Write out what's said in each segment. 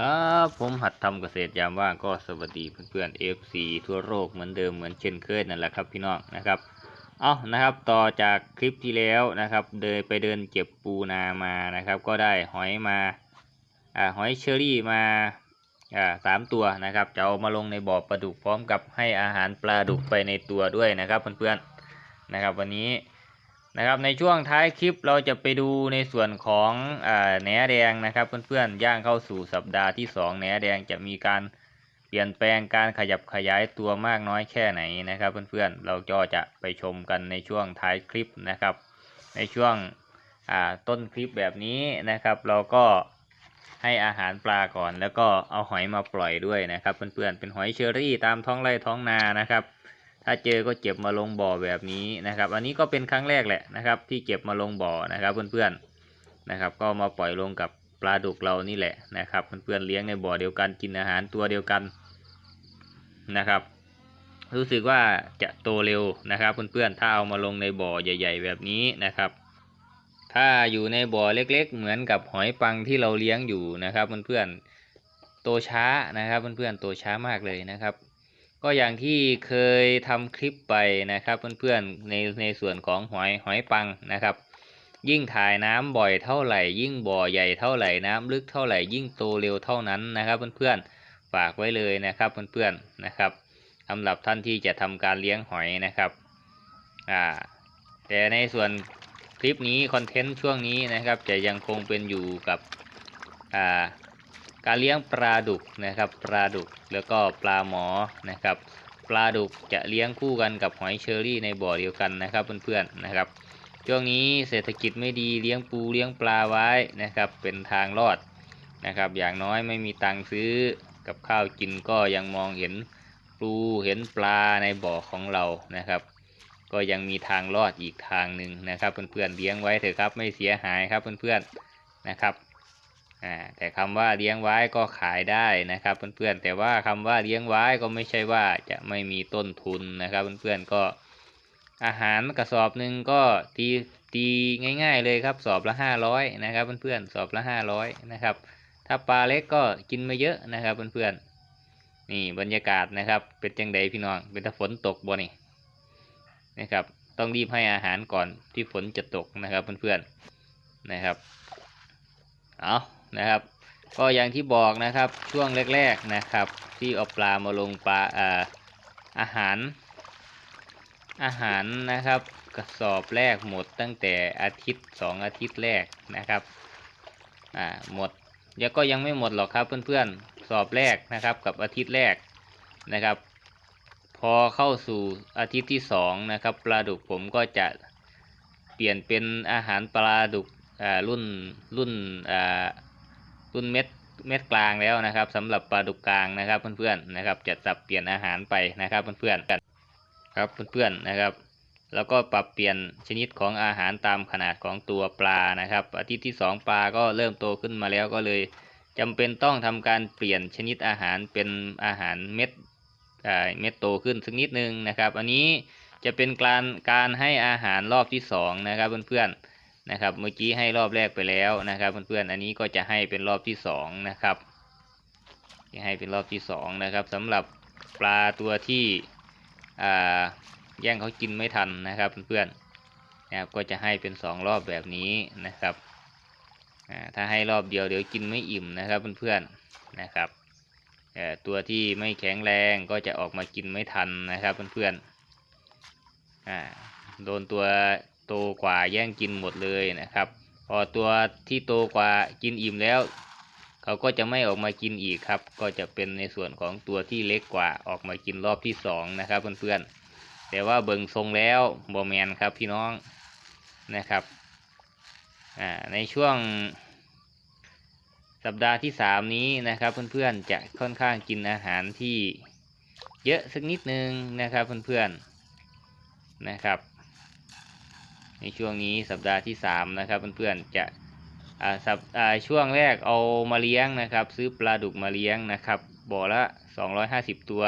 ครับผมหัดทำเกษตรยามว่างก็สวัสดีเพื่อนๆ FC ทั่วโลกเหมือนเดิมเหมือนเช่นเคยนั่นแหละครับพี่น้องนะครับเอานะครับต่อจากคลิปที่แล้วนะครับ เดินไปเดินเก็บปูนามานะครับ ก็ได้หอยมาอ่าหอยเชอรี่มาอ่าสามตัวนะครับจะเอามาลงในบ่อปลาดุกพร้อมกับให้อาหารปลาดุกไปในตัวด้วยนะครับเพื่อนๆนะครับ วันนี้ นะครับในช่วงท้ายคลิปเราจะไปดูในส่วนของแหนแดงนะครับ เพื่อนๆย่างเข้าสู่สัปดาห์ที่สองแหนแดงจะมีการเปลี่ยนแปลงการขยับขยายตัวมากน้อยแค่ไหนนะครับ เพื่อนๆเราก็จะไปชมกันในช่วงท้ายคลิปนะครับ ในช่วงต้นคลิปแบบนี้นะครับ เราก็ให้อาหารปลาก่อน แล้วก็เอาหอยมาปล่อยด้วยนะครับ เพื่อนๆเป็นหอยเชอรี่ตามท้องไร่ท้องนานะครับ ถ้าเจอก็เก็บมาลงบ่อแบบนี้นะครับ อันนี้ก็เป็นครั้งแรกแหละนะครับ ที่เก็บมาลงบ่อนะครับเพื่อนๆนะครับ ก็มาปล่อยลงกับปลาดุกเรานี่แหละนะครับเพื่อนๆเลี้ยงในบ่อเดียวกันกินอาหารตัวเดียวกันนะครับ รู้สึกว่าจะโตเร็วนะครับเพื่อนๆถ้าเอามาลงในบ่อใหญ่ ๆ แบบนี้นะครับ ถ้าอยู่ในบ่อเล็ก ๆ เหมือนกับหอยปังที่เราเลี้ยงอยู่นะครับเพื่อนๆโตช้านะครับเพื่อนๆโตช้ามากเลยนะครับ ก็อย่างที่เคยทำคลิปไปนะครับ เพื่อนๆในในส่วนของหอยหอยปังนะครับ ยิ่งถ่ายน้ำบ่อยเท่าไหร่ ยิ่งบ่อใหญ่เท่าไหร่น้ำลึกเท่าไหร่ยิ่งโตเร็วเท่านั้นนะครับ เพื่อนๆฝากไว้เลยนะครับเพื่อนๆนะครับสำหรับท่านที่จะทำการเลี้ยงหอยนะครับอ่าแต่ในส่วนคลิปนี้คอนเทนต์ช่วงนี้นะครับ จะยังคงเป็นอยู่กับอ่า การเลี้ยงปลาดุกนะครับปลาดุกแล้วก็ปลาหมอนะครับปลาดุกจะเลี้ยงคู่กันกับหอยเชอรี่ในบ่อเดียวกันนะครับเพื่อนๆนะครับช่วงนี้เศรษฐกิจไม่ดีเลี้ยงปูเลี้ยงปลาไว้นะครับเป็นทางรอดนะครับอย่างน้อยไม่มีตังค์ซื้อกับข้าวกินก็ยังมองเห็นปูเห็นปลาในบ่อของเรานะครับ ก็ยังมีทางรอดอีกทางหนึ่งนะครับเพื่อนๆเลี้ยงไว้เถอะครับไม่เสียหายครับเพื่อนๆนะครับ แต่คำว่าเลี้ยงไว้ก็ขายได้นะครับเพื่อนๆแต่ว่าคำว่าเลี้ยงไว้ก็ไม่ใช่ว่าจะไม่มีต้นทุนนะครับเพื่อนๆก็อาหารกระสอบหนึ่งก็ตีตีง่าย ๆเลยครับสอบละห้าร้อยนะครับเพื่อนๆสอบละห้าร้อยนะครับถ้าปลาเล็กก็กินไม่เยอะนะครับเพื่อนๆนี่บรรยากาศนะครับเป็นจังใดพี่น้องเป็นถ้าฝนตกบ่นี่นะครับต้องรีบให้อาหารก่อนที่ฝนจะตกนะครับเพื่อนๆนะครับเอา นะครับ ก็อย่างที่บอกนะครับช่วงแรกๆนะครับ ที่เอาปลามาลงปลาอาอาหาร อาหารนะครับกระสอบแรกหมดตั้งแต่อาทิตย์สองอาทิตย์แรกนะครับอ่าหมดยังก็ยังไม่หมดหรอกครับเพื่อนๆสอบแรกนะครับกับอาทิตย์แรกนะครับ พอเข้าสู่อาทิตย์ที่สองนะครับปลาดุกผมก็จะเปลี่ยนเป็นอาหารปลาดุกอ่ารุ่นรุ่นอ่า รุ่นเม็ดเม็ดกลางแล้วนะครับสำหรับปลาดุกกลางนะครับเพื่อนๆนะครับ จะสับเปลี่ยนอาหารไปนะครับเพื่อนๆกันครับเพื่อนๆนะครับ แล้วก็ปรับเปลี่ยนชนิดของอาหารตามขนาดของตัวปลานะครับ อาทิตย์ที่สองปลาก็เริ่มโตขึ้นมาแล้วก็เลยจำเป็นต้องทำการเปลี่ยนชนิดอาหารเป็นอาหารเม็ดเม็ดโตขึ้นสักนิดนึงนะครับ อันนี้จะเป็นการการให้อาหารรอบที่สองนะครับเพื่อนๆ นะครับเมื่อกี้ให้รอบแรกไปแล้วนะครับเพื่อนๆอันนี้ก็จะให้เป็นรอบที่สองนะครับจะให้เป็นรอบที่สองนะครับสำหรับปลาตัวที่แย่งเขากินไม่ทันนะครับเพื่อนๆนะครับก็จะให้เป็นสองรอบแบบนี้นะครับถ้าให้รอบเดียวเดี๋ยวกินไม่อิ่มนะครับเพื่อนๆนะครับตัวที่ไม่แข็งแรงก็จะออกมากินไม่ทันนะครับเพื่อนๆโดนตัว โตกว่าแย่งกินหมดเลยนะครับ พอตัวที่โตกว่ากินอิ่มแล้ว เขาก็จะไม่ออกมากินอีกครับ ก็จะเป็นในส่วนของตัวที่เล็กกว่าออกมากินรอบที่สองนะครับเพื่อนๆ แต่ว่าเบิงทรงแล้วบอแมนครับพี่น้องนะครับในช่วงสัปดาห์ที่สามนี้นะครับเพื่อนๆจะค่อนข้างกินอาหารที่เยอะสักนิดนึงนะครับเพื่อนๆนะครับ ในช่วงนี้สัปดาห์ที่สามนะครับเพื่อนๆจะอ่าสัปอ่าช่วงแรกเอามาเลี้ยงนะครับ ซื้อปลาดุกมาเลี้ยงนะครับบ่อละ 250 ตัว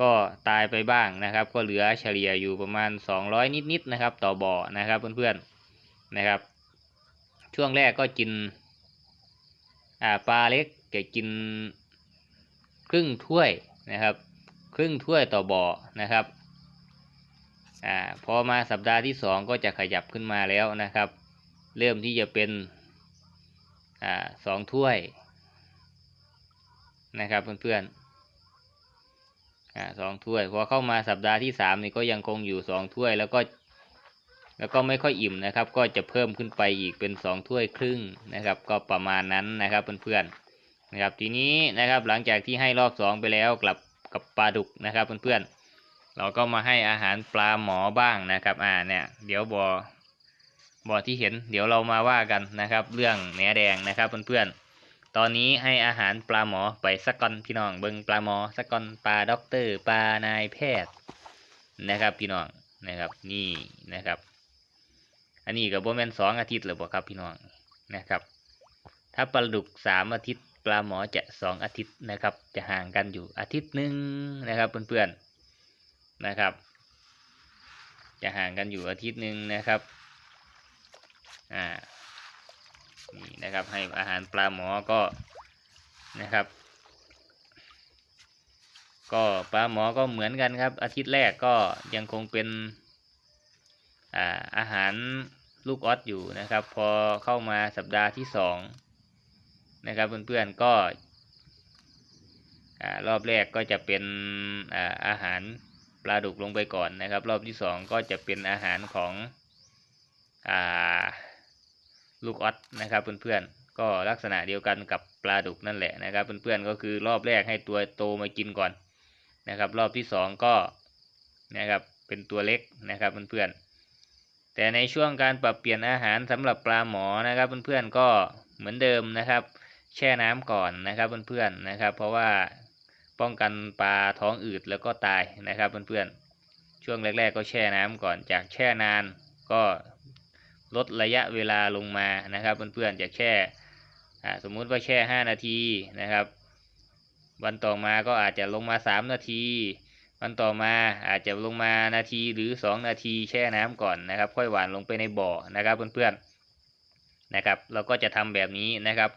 ก็ตายไปบ้างนะครับ ก็เหลือเฉลี่ยอยู่ประมาณ 200 นิดๆนะครับ ต่อบ่อนะครับเพื่อนๆนะครับ ช่วงแรกก็กินอ่าปลาเล็กจะกินครึ่งถ้วยนะครับ ครึ่งถ้วยต่อบ่อนะครับ อ่าพอมาสัปดาห์ที่สองก็จะขยับขึ้นมาแล้วนะครับ เริ่มที่จะเป็นอ่าสองถ้วยนะครับเพื่อนๆอ่าสองถ้วยพอเข้ามาสัปดาห์ที่สามนี่ก็ยังคงอยู่สองถ้วยแล้วก็แล้วก็ไม่ค่อยอิ่มนะครับ ก็จะเพิ่มขึ้นไปอีกเป็นสองถ้วยครึ่งนะครับ ก็ประมาณนั้นนะครับเพื่อนๆนะครับทีนี้นะครับหลังจากที่ให้รอบสองไปแล้วกลับกับปลาดุกนะครับเพื่อนๆ เราก็มาให้อาหารปลาหมอบ้างนะครับ อ่าเนี่ย เดี๋ยวบอบ่อที่เห็น เดี๋ยวเรามาว่ากันนะครับ เรื่องแหนแดงนะครับเพื่อนๆ ตอนนี้ให้อาหารปลาหมอไปสักก่อนพี่น้อง เบิ่งปลาหมอสักก่อนปลาด็อกเตอร์ปลานายแพทย์นะครับ พี่น้องนะครับ นี่นะครับ อันนี้กับโบแมนสองอาทิตย์หรือเปล่าครับพี่น้องนะครับ ถ้าปลาดุกสามอาทิตย์ปลาหมอจะสองอาทิตย์นะครับ จะห่างกันอยู่อาทิตย์หนึ่งนะครับเพื่อนๆ นะครับ จะห่างกันอยู่อาทิตย์หนึ่งนะครับอ่านี่นะครับให้อาหารปลาหมอก็นะครับ ก็ปลาหมอก็เหมือนกันครับ อาทิตย์แรกก็ยังคงเป็นอ่าอาหารลูกออสอยู่นะครับ พอเข้ามาสัปดาห์ที่สองนะครับเพื่อนๆก็อรอบแรกก็จะเป็นอาอาหาร ปลาดุกลงไปก่อนนะครับ รอบที่สองก็จะเป็นอาหารของอ่าลูกออสนะครับเพื่อนๆก็ลักษณะเดียวกันกับปลาดุกนั่นแหละนะครับเพื่อนๆก็คือรอบแรกให้ตัวโตมากินก่อนนะครับ รอบที่สองก็นะครับเป็นตัวเล็กนะครับเพื่อนๆแต่ในช่วงการปรับเปลี่ยนอาหารสำหรับปลาหมอนะครับเพื่อนๆก็เหมือนเดิมนะครับ แช่น้ำก่อนนะครับเพื่อนๆนะครับ เพราะว่า ป้องกันปลาท้องอืดแล้วก็ตายนะครับเพื่อนๆ ช่วงแรก ๆ ก็แช่น้ำก่อนจากแช่นานก็ลดระยะเวลาลงมานะครับเพื่อนๆจากแช่สมมุติว่าแช่ 5 นาทีนะครับ วันต่อมาก็อาจจะลงมา 3 นาที วันต่อมาอาจจะลงมานาทีหรือ 2 นาทีแช่น้ำก่อนนะครับ ค่อยหวานลงไปในบ่อนะครับเพื่อนๆนะครับ เราก็จะทำแบบนี้นะครับ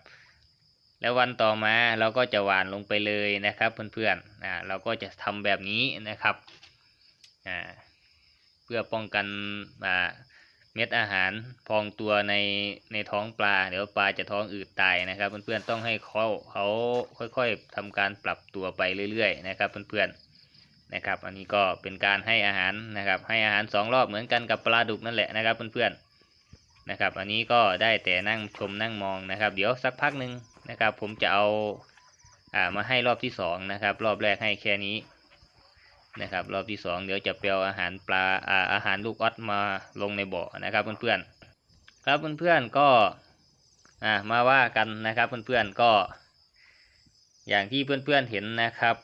แล้ววันต่อมาเราก็จะหวานลงไปเลยนะครับเพื่อนๆอ่าเราก็จะทำแบบนี้นะครับอ่าเพื่อป้องกันอ่าเม็ดอาหารพองตัวในในท้องปลาเดี๋ยวปลาจะท้องอืดตายนะครับเพื่อนๆต้องให้เขาเขาค่อยๆทำการปรับตัวไปเรื่อยๆนะครับเพื่อนๆนะครับอันนี้ก็เป็นการให้อาหารนะครับให้อาหารสองรอบเหมือนกันกับปลาดุกนั่นแหละนะครับเพื่อนๆนะครับอันนี้ก็ได้แต่นั่งชมนั่งมองนะครับ เดี๋ยวสักพักหนึ่ง นะครับ ผมจะเอาอ่ามาให้รอบที่สองนะครับ รอบแรกให้แค่นี้นะครับ รอบที่สองเดี๋ยวจะเปลอาหารปลาอาอาหารลูกออสมาลงในบ่อนะครับเพื่อนๆครับเพื่อนๆก็อ่ามาว่ากันนะครับเพื่อนๆก็อย่างที่เพื่อนๆเห็นนะครับ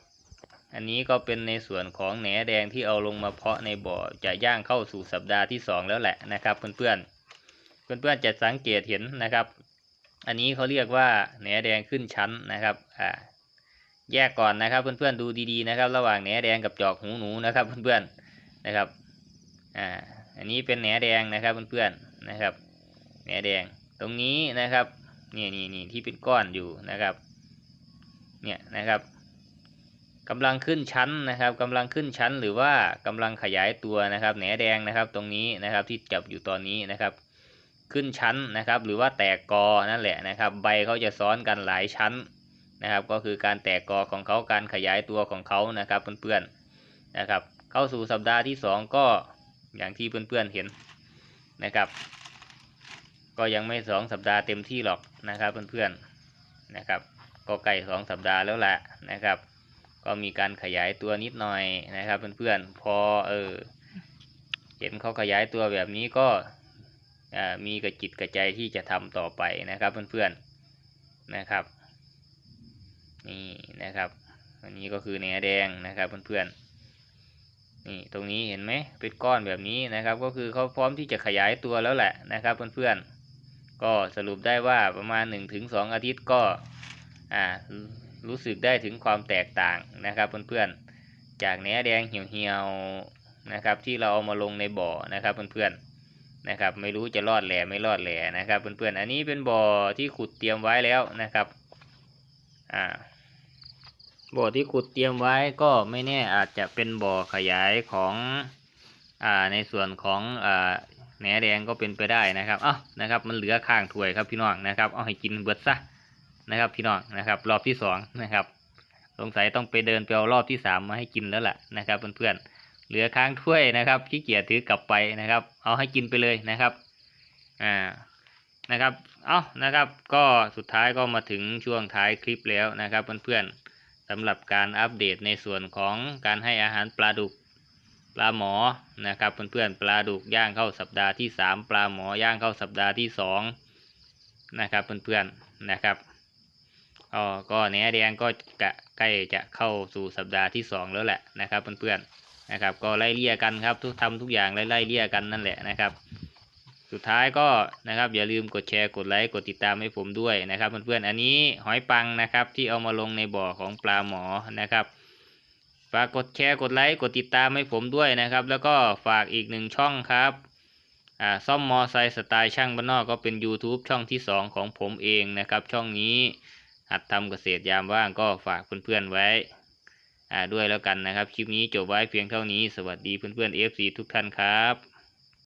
อันนี้ก็เป็นในส่วนของแหนแดงที่เอาลงมาเพาะในบ่อจะย่างเข้าสู่สัปดาห์ที่สองแล้วแหละนะครับ เพื่อนๆ เพื่อนๆจะสังเกตเห็นนะครับ อันนี้เขาเรียกว่าแหนแดงขึ้นชั้นนะครับอ่าแยกก่อนนะครับเพื่อนๆดูดีๆนะครับ ระหว่างแหนแดงกับจอกหูหนูนะครับเพื่อนๆนะครับอ่าอันนี้เป็นแหนแดงนะครับเพื่อนๆนะครับแหนแดงตรงนี้นะครับนี่นี่นี่ที่เป็นก้อนอยู่นะครับเนี่ยนะครับกำลังขึ้นชั้นนะครับกำลังขึ้นชั้นหรือว่ากำลังขยายตัวนะครับแหนแดงนะครับตรงนี้นะครับที่จับอยู่ตอนนี้นะครับ ขึ้นชั้นนะครับ หรือว่าแตกกอนั่นแหละนะครับ ใบเขาจะซ้อนกันหลายชั้นนะครับ ก็คือการแตกกอของเขาการขยายตัวของเขานะครับเพื่อนๆนะครับ เข้าสู่สัปดาห์ที่สองก็อย่างที่เพื่อนๆเห็นนะครับ ก็ยังไม่สองสัปดาห์เต็มที่หรอกนะครับเพื่อนๆนะครับ ก็ใกล้สองสัปดาห์แล้วแหละนะครับ ก็มีการขยายตัวนิดหน่อยนะครับเพื่อนๆพอเออเห็นเขาขยายตัวแบบนี้ก็ มีกระจิตกระใจที่จะทำต่อไปนะครับเพื่อนๆนะครับนี่นะครับอันนี้ก็คือแหนแดงนะครับเพื่อนๆนี่ตรงนี้เห็นไหมเป็นก้อนแบบนี้นะครับ ก็คือเขาพร้อมที่จะขยายตัวแล้วแหละนะครับเพื่อนๆก็สรุปได้ว่าประมาณ 1-2ถึงอาทิตย์ก็อ่ารู้สึกได้ถึงความแตกต่างนะครับเพื่อนๆจากแหนแดงเหี่ยวๆนะครับที่เราเอามาลงในบ่อนะครับเพื่อนๆ นะครับ ไม่รู้จะรอดแหล่ไม่รอดแหล่นะครับ เพื่อนๆอันนี้เป็นบ่อที่ขุดเตรียมไว้แล้วนะครับอ่าบ่อที่ขุดเตรียมไว้ก็ไม่แน่อาจจะเป็นบ่อขยายของอ่าในส่วนของอ่าแหนแดงก็เป็นไปได้นะครับอ้านะครับ มันเหลือข้างถ้วยครับพี่น้องนะครับ เอาให้กินเบิดซะนะครับ พี่น้องนะครับ รอบที่สองนะครับ สงสัยต้องไปเดินไปเอารอบที่สามมาให้กินแล้วล่ะนะครับ เพื่อนๆ เหลือค้างถ้วยนะครับขี้เกียจถือกลับไปนะครับ เอาให้กินไปเลยนะครับอ่านะครับเอานะครับก็สุดท้ายก็มาถึงช่วงท้ายคลิปแล้วนะครับเพื่อนๆสำหรับการอัปเดตในส่วนของการให้อาหารปลาดุกปลาหมอนะครับเพื่อนๆปลาดุกย่างเข้าสัปดาห์ที่สามปลาหมอย่างเข้าสัปดาห์ที่สองนะครับเพื่อนๆนะครับอ๋อก็เนื้อแดงก็ใกล้จะเข้าสู่สัปดาห์ที่สองแล้วแหละนะครับเพื่อนๆ นะครับ ก็ไล่เลี่ยกันครับทุกทำทุกอย่างไล่ไล่เลี่ยกันนั่นแหละนะครับ สุดท้ายก็นะครับอย่าลืมกดแชร์กดไลค์กดติดตามให้ผมด้วยนะครับเพื่อนๆอันนี้หอยปังนะครับที่เอามาลงในบ่อของปลาหมอนะครับฝากกดแชร์กดไลค์กดติดตามให้ผมด้วยนะครับ แล้วก็ฝากอีกหนึ่งช่องครับอ่าซ่อมมอไซค์สไตล์ช่างบ้านนอกก็เป็น YouTube ช่องที่สองของผมเองนะครับ ช่องนี้หัดทำเกษตรยามว่างก็ฝากเพื่อนๆไว้ ด้วยแล้วกันนะครับ คลิปนี้จบไว้เพียงเท่านี้ สวัสดีเพื่อนๆ FC ทุกท่านครับ